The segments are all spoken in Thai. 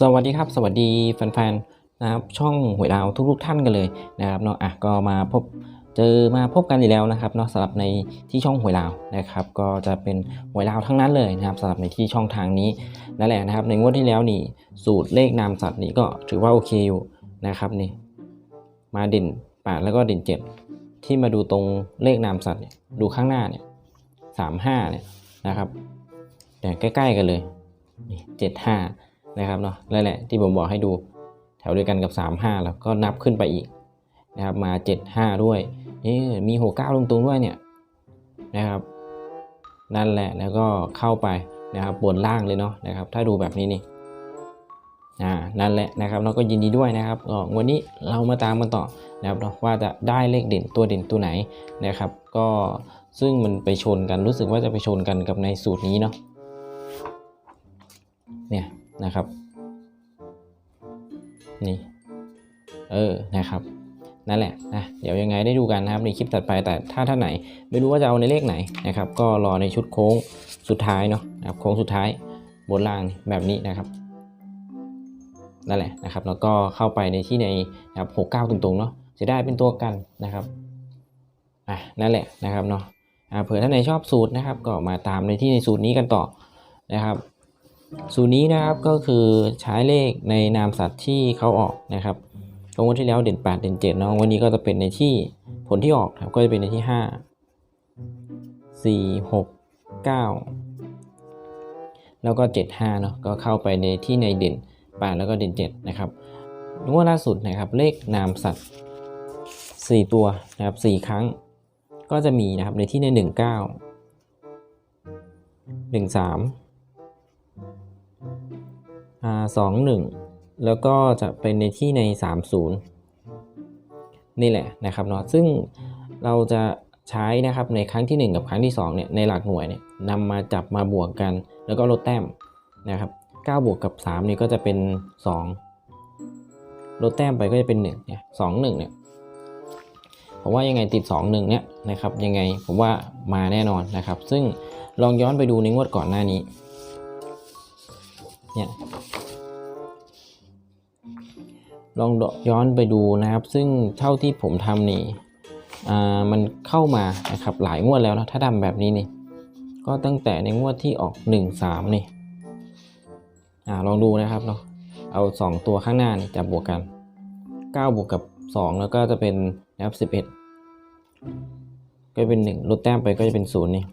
สวัสดีครับสวัสดีแฟนๆนะครับช่องหวยดาวทุกๆท่านกันเลยนะครับเนาะอะก็มาพบเจอมาพบกันอีกแล้วนะครับเนาะสำหรับในที่ช่องหวยดาวนะครับ ก็จะเป็นหวยดาวทั้งนั้นเลยนะครับสำหรับในที่ช่องทางนี้นั่นแหละนะครับ ในงวดที่แล้วนี่สูตรเลขนามสัตว์นี่ก็ถือว่าโอเคอยู่ นะครับนี่มาเด่น8แล้วก็เด่น 7 ที่มาดูตรงเลขนามสัตว์เนี่ยดูข้างหน้าเนี่ยสามห้าเนี่ยนะครับแต่ใกล้ ๆ กันเลยเจ็ดห้านะครับเนาะนั่นแหละที่ผมบอกให้ดูแถวเดียวกันกับ 35 แล้วก็นับขึ้นไปอีกนะครับมา 75 ด้วยนี่มี 69 ลงตรงด้วยเนี่ยนะครับนั่นแหละแล้วก็เข้าไปนะครับบนล่างเลยเนาะนะครับถ้าดูแบบนี้นี่ อ่านั่นแหละนะครับเราก็ยินดีด้วยนะครับวันนี้เรามาตามกันต่อนะครับว่าจะได้เลขเด่นตัวเด่นตัวไหนนะครับ ก็ซึ่งมันไปชนกันรู้สึกว่าจะไปชนกันกับในสูตรนี้เนาะเนี่ยนะครับนี่เออนะครับนั่นแหละนะเดี๋ยวยังไงได้ดูกันนะครับในคลิปถัดไปแต่ถ้าท่านไหน ไม่รู้ว่าจะเอาในเลขไหนนะครับ ก็รอในชุดโค้งสุดท้ายเนาะนะครับโค้งสุดท้ายบนล่างแบบนี้นะครับ นั่นแหละนะครับ แล้วก็เข้าไปในที่ในนะครับหกเก้าตรงๆเนาะจะได้เป็นตัวกันนะครับอะนั่นแหละนะครับเนาะอ่าเผื่อท่านไหนชอบสูตรนะครับ ก็มาตามในที่ในสูตรนี้กันต่อนะครับ สูตรนี้นะครับก็คือใช้เลขในนามสัตว์ที่เขาออกนะครับตรงวันที่แล้วเด่น 8 เด่น7เนาะวันนี้ก็จะเป็นในที่ผลที่ออกครับก็จะเป็นในที่ 5 4 6 9 แล้วก็ 7 5เนาะก็เข้าไปในที่ในเด่น 8 แล้วก็เด่น7นะครับงวดล่าสุดนะครับเลขนามสัตว์ 4 ตัวนะครับ4ครั้ง ก็จะมีนะครับในที่ใน 19 13อ่าสองหนึ่งแล้วก็จะเป็นในที่ใน 30 นี่แหละนะครับเนาะซึ่งเราจะใช้นะครับในครั้งที่ 1 กับครั้งที่2เนี่ยในหลักหน่วยเนี่ยนำมาจับมาบวกกัน แล้วก็ลดแต้มนะครับ 9 บวกกับ 3 นี่ก็จะเป็น 2 ลดแต้มไปก็จะเป็น 1 เนี่ยสองหนึ่งเนี่ย ผมว่ายังไงติด 2 1 เนี่ยนะครับ ยังไงผมว่ามาแน่นอนนะครับ ซึ่งลองย้อนไปดูในงวดก่อนหน้านี้ เนี่ย ลองย้อนไปดูนะครับ ซึ่งเท่าที่ผมทำนี่อ่ามันเข้ามานะครับหลายงวดแล้วนะถ้าทำแบบนี้นี่ ก็ตั้งแต่ในงวดที่ออก 1 3 นี่ อ่าลองดูนะครับเนาะเอา 2 ตัวข้างหน้านี่จับบวกกัน 9 บวกกับ 2 แล้วก็จะเป็นนะครับ 11 ก็เป็น 1 ลดแต้มไปก็จะเป็น 0 นี่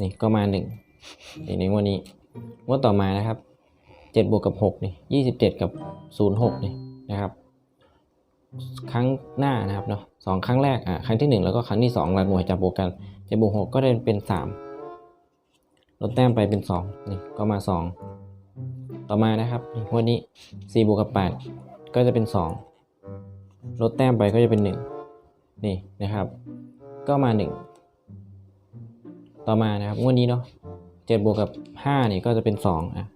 นี่ก็มา1นี่ในงวดนี้งวดต่อมานะครับ 7 บวกกับ 6 นี่ 27 กับ 06 นี่นะครับ ครั้งหน้านะครับเนาะสองครั้งแรกอะครั้งที่ 1 แล้วก็ครั้งที่2หลักหน่วยจับบวกกัน7บวก6ก็ได้เป็น 3 ลดแต้มไปเป็น 2 นี่ก็มา 2 ต่อมานะครับนี่งวดนี้4บวกกับ 8 ก็จะเป็น 2 ลดแต้มไปก็จะเป็น 1 นี่นะครับ ก็มา 1 ต่อมานะครับงวดนี้เนาะเจ็ดบวกกับห้านี่ก็จะเป็นสองอะ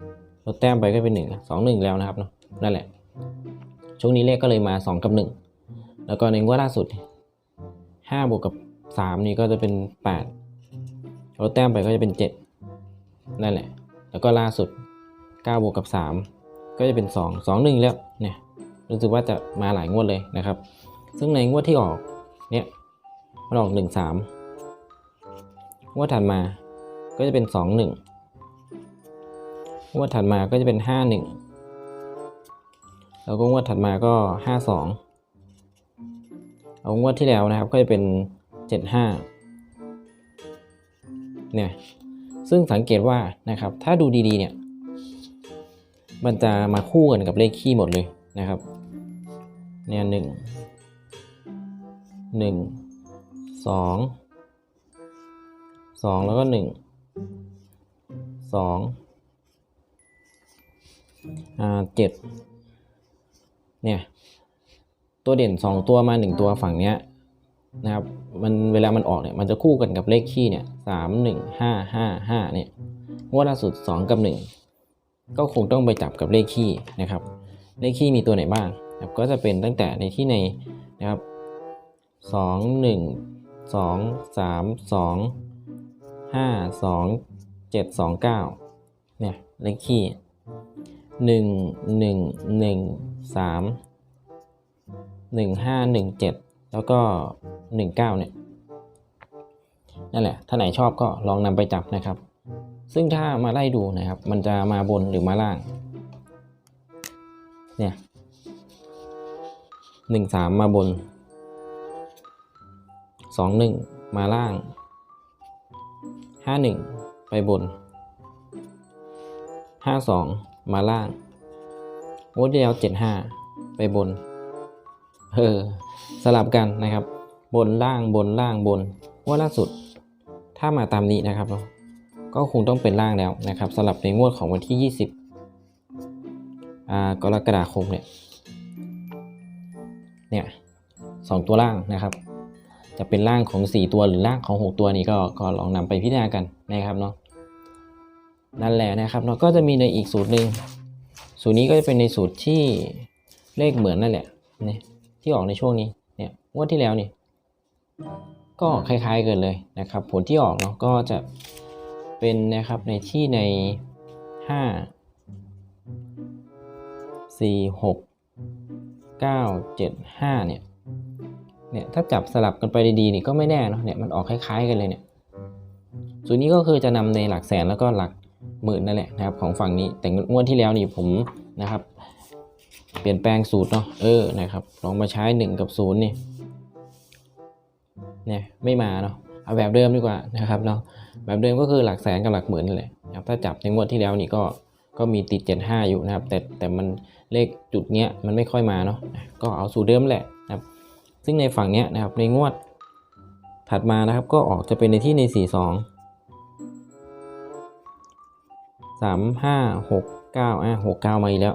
ลดแต้มไปก็เป็นหนึ่งสองหนึ่งแล้วนะครับเนาะนั่นแหละ ช่วงนี้เลขก็เลยมาสองกับหนึ่งแล้วก็ในงวดล่าสุดห้าบวกกับสามนี่ก็จะเป็นแปดลดแต้มไปก็จะเป็นเจ็ดนั่นแหละ แล้วก็ล่าสุด เก้าบวกกับสามก็จะเป็นสองสองหนึ่งแล้วเนี่ยรู้สึกว่าจะมาหลายงวดเลยนะครับ ซึ่งในงวดที่ออกเนี่ยมันออกหนึ่งสามงวดถัดมาก็จะเป็น 2 1 งวดถัดมาก็จะเป็น 5 1 แล้วก็งวดถัดมาก็ 5 2 เอางวดที่แล้วนะครับก็จะเป็น 7 5 เนี่ยซึ่งสังเกตว่านะครับถ้าดูดีๆเนี่ย มันจะมาคู่กันกับเลขคี่หมดเลยนะครับเนี่ยหนึ่งหนึ่งสองสองแล้วก็หนึ่งสองอ่าเจ็ดเนี่ยตัวเด่นสองตัวมาหนึ่งตัวฝั่งเนี้ยนะครับมันเวลามันออกเนี่ยมันจะคู่กันกับเลขคี่เนี่ยสามหนึ่งห้าห้าห้าเนี่ยงวดล่าสุดสองกับหนึ่ง ก็คงต้องไปจับกับเลขคี่นะครับ เลขคี่มีตัวไหนบ้างนะครับก็จะเป็นตั้งแต่ในที่ในนะครับสองหนึ่งสองสามสองห้าสองเจ็ดสองเก้าเนี่ยเลขคี่หนึ่งหนึ่งหนึ่งสามหนึ่งห้าหนึ่งเจ็ดแล้วก็หนึ่งเก้าเนี่ยนั่นแหละ ถ้าไหนชอบก็ลองนำไปจับนะครับ ซึ่งถ้ามาไล่ดูนะครับ มันจะมาบนหรือมาล่าง เนี่ยหนึ่งสามมาบนสองหนึ่งมาล่างห้าหนึ่งไปบนห้าสองมาล่างโอเดียวเจ็ดห้าไปบน เออ สลับกันนะครับ บนล่างบนล่างบนว่าล่าสุด ถ้ามาตามนี้นะครับเนาะ ก็คงต้องเป็นล่างแล้วนะครับสำหรับในงวดของวันที่ 20อ่ากรกฎาคมเนี่ยเนี่ยสองตัวล่างนะครับ จะเป็นล่างของ 4 ตัวหรือล่างของ 6 ตัวนี้ก็ก็ลองนำไปพิจารณากันนะครับเนาะนั่นแหละนะครับเนาะก็จะมีในอีกสูตรหนึ่งสูตรนี้ก็จะเป็นในสูตรที่เลขเหมือนนั่นแหละเนี่ยที่ออกในช่วงนี้เนี่ยงวดที่แล้วนี่ก็คล้ายๆกันเลยนะครับ ผลที่ออกเนาะก็จะ เป็นนะครับในที่ใน 5 4 6 9 7 5เนี่ยเนี่ยถ้าจับสลับกันไปดีๆนี่ก็ไม่แน่เนาะเนี่ยมันออกคล้ายๆกันเลยเนี่ยส่วนนี้ก็คือจะนำในหลักแสนแล้วก็หลักหมื่นนั่นแหละนะครับของฝั่งนี้แต่งวดที่แล้วนี่ผมนะครับ เปลี่ยนแปลงสูตรเนาะเออนะครับลองมาใช้1กับ0นี่เนี่ยไม่มาเนาะ เอาแบบเดิมดีกว่านะครับเนาะแบบเดิมก็คือหลักแสนกับหลักหมื่นนั่นแหละนะครับถ้าจับในงวดที่แล้วนี่ก็ก็มีติด 75 อยู่นะครับ แต่แต่มันเลขจุดเนี้ยมันไม่ค่อยมาเนาะก็เอาสูตรเดิมแหละนะครับ ซึ่งในฝั่งเนี้ยนะครับในงวดถัดมานะครับก็ออกจะเป็นในที่ใน 4 2 3 5 6 9อะ6 9 มาอีกแล้ว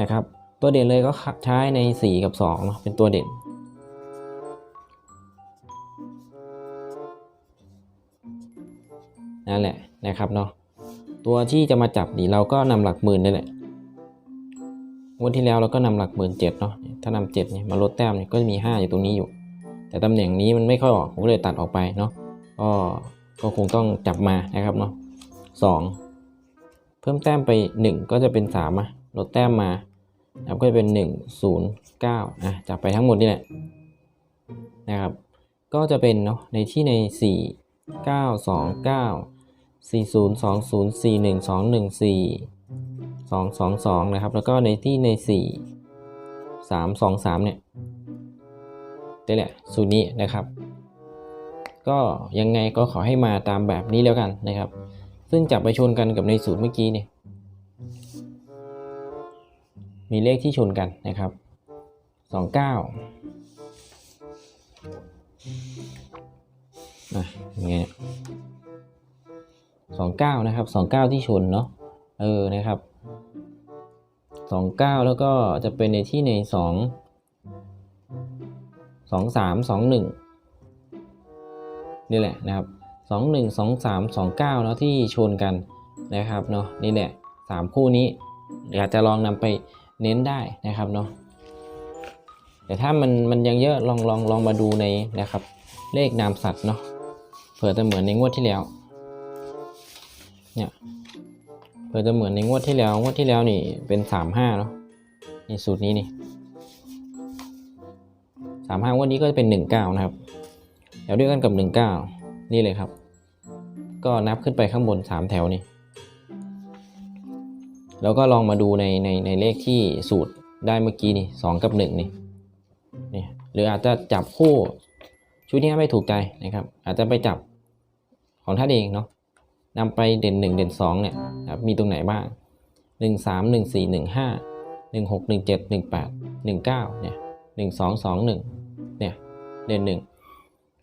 นะครับ ตัวเด่นเลยก็ใช้ใน 4 กับ2เนาะเป็นตัวเด่น นั่นแหละนะครับเนาะตัวที่จะมาจับนี่เราก็นำหลักหมื่นนี่แหละงวันที่แล้วเราก็นำหลักหมื่นเจ็ดเนาะถ้านำเจ็ดเนี่ยมาลดแต้มเนี่ยก็จะมีห้าอยู่ตรงนี้อยู่ แต่ตำแหน่งนี้มันไม่ค่อยออกผมก็เลยตัดออกไปเนาะก็ก็คงต้องจับมานะครับเนาะสองเพิ่มแต้มไปหนึ่งก็จะเป็นสามะลดแต้มมานะครับก็จะเป็นหนึ่งศูนย์เก้าอะจับไปทั้งหมดนี่แหละนะครับ ก็จะเป็นเนาะในที่ในสี่เก้า สองเก้าสี่ศูนย์สองศูนย์สี่หนึ่งสองหนึ่งสี่สองสองสองนะครับ แล้วก็ในที่ในสี่สามสองสามเนี่ยนี่แหละสูตรนี้นะครับ ก็ยังไงก็ขอให้มาตามแบบนี้แล้วกันนะครับ ซึ่งจับไปชนกันกับในสูตรเมื่อกี้เนี่ยมีเลขที่ชนกันนะครับสองเก้าอะยังไงเนี่ย สองเก้านะครับสองเก้าที่ชนเนาะเออนะครับสองเก้าแล้วก็จะเป็นในที่ในสองสองสามสองหนึ่งนี่แหละนะครับสองหนึ่งสองสามสองเก้าเนาะที่ชนกันนะครับเนาะนี่แหละสามคู่นี้อยากจะลองนำไปเน้นได้นะครับเนาะแต่ถ้ามันมันยังเยอะลองลองลองมาดูในนะครับ เลขนามสัตว์เนาะเผื่อจะเหมือนในงวดที่แล้ว เนี่ยเผื่อจะเหมือนในงวดที่แล้ว งวดที่แล้วนี่เป็นสามห้าเนาะนี่สูตรนี้นี่สามห้างวดนี้ก็จะเป็นหนึ่งเก้านะครับแถวเดียวกันกับหนึ่งเก้านี่เลยครับ ก็นับขึ้นไปข้างบนสามแถวนี่แล้วก็ลองมาดูในในในเลขที่สูตรได้เมื่อกี้นี่สองกับหนึ่งนี่นี่หรืออาจจะจับคู่ชุดนี้ไม่ถูกใจนะครับ อาจจะไปจับของท่านเองเนาะ นำไปเด่นหนึ่งเด่นสองเนี่ยครับมีตรงไหนบ้างหนึ่งสามหนึ่งสี่หนึ่งห้าหนึ่งหกหนึ่งเจ็ดหนึ่งแปดหนึ่งเก้าเนี่ยหนึ่งสองสองหนึ่งเนี่ยเด่นหนึ่ง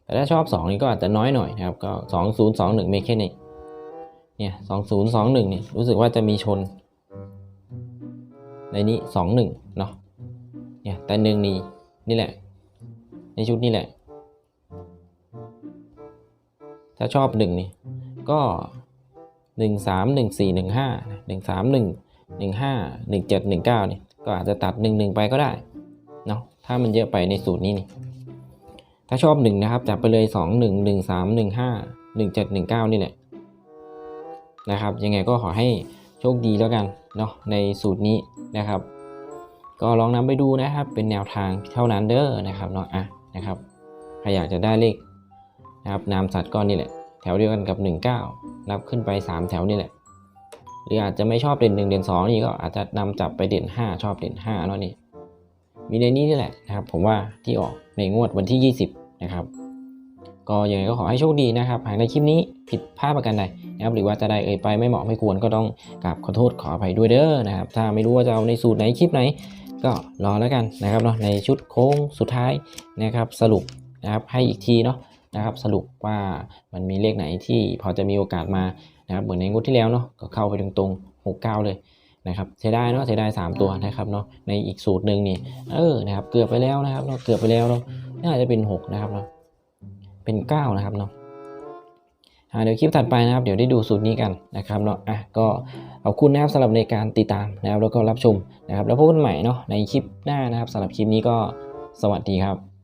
แต่ถ้าชอบสองนี่ก็อาจจะน้อยหน่อยนะครับก็สองศูนย์สองหนึ่งมีแค่นี้เนี่ยสองศูนย์สองหนึ่งนี่รู้สึกว่าจะมีชน ในนี้สองหนึ่งเนาะเนี่ยแต่หนึ่งนี่นี่แหละ ในชุดนี้แหละ ถ้าชอบหนึ่งนี่ก็ หนึ่งสามหนึ่งสี่หนึ่งห้าหนึ่งสามหนึ่งหนึ่งห้าหนึ่งเจ็ดหนึ่งเก้านี่ก็อาจจะตัด1นึไปก็ได้เนาะถ้ามันเยอะไปในสูตรนี้นี่ถ้าชอบ 1 นะครับ จับไปเลย 2 1 1 3 1 5 1 7 1 9 นี่แหละนะครับ ยังไงก็ขอให้โชคดีแล้วกันเนาะในสูตรนี้นะครับ ก็ลองนำไปดูนะครับ เป็นแนวทางเท่านั้นเด้อนะครับเนาะอะนะครับใครอยากจะได้เลขนะครับนามสัตว์ก้อนนี่แหละ ถวเดียวกันกับ 19 นับขึ้นไป 3 แถวนี่แหละ หรืออาจจะไม่ชอบเด่น 1 เด่น 2 นี่ก็อาจจะนำจับไปเด่น 5 ชอบเด่น5เนาะนี่ มีในนี้นี่แหละนะครับผมว่าที่ออกในงวดวันที่ 20 นะครับ ก็ยังไงก็ขอให้โชคดีนะครับ หากในคลิปนี้ผิดพลาดประการใดนะครับหรือว่าจะได้เอ่ยไปไม่เหมาะไม่ควรก็ต้องกราบขอโทษขออภัยด้วยเด้อนะครับ ถ้าไม่รู้ว่าจะเอาในสูตรไหนคลิปไหน ก็รอแล้วกันนะครับเนาะในชุดโค้งสุดท้ายนะครับสรุปนะครับให้อีกทีเนาะ นะครับสรุปว่ามันมีเลขไหนที่พอจะมีโอกาสมานะครับเหมือนในงวดที่แล้วเนาะก็เข้าไปตรงๆ69 เลยนะครับเสียดายเนาะเสียดาย3ตัวนะครับเนาะในอีกสูตรหนึ่งนี่เออนะครับเกือบไปแล้วนะครับเนาะเกือบไปแล้วเนาะน่าจะเป็น 6 นะครับเนาะเป็น 9 นะครับเนาะอ่าเดี๋ยวคลิปถัดไปนะครับ เดี๋ยวได้ดูสูตรนี้กันนะครับเนาะอะก็ขอบคุณนะครับสำหรับในการติดตามนะครับแล้วก็รับชมนะครับ แล้วพบกันใหม่เนาะในคลิปหน้านะครับสำหรับคลิปนี้ก็สวัสดีครับ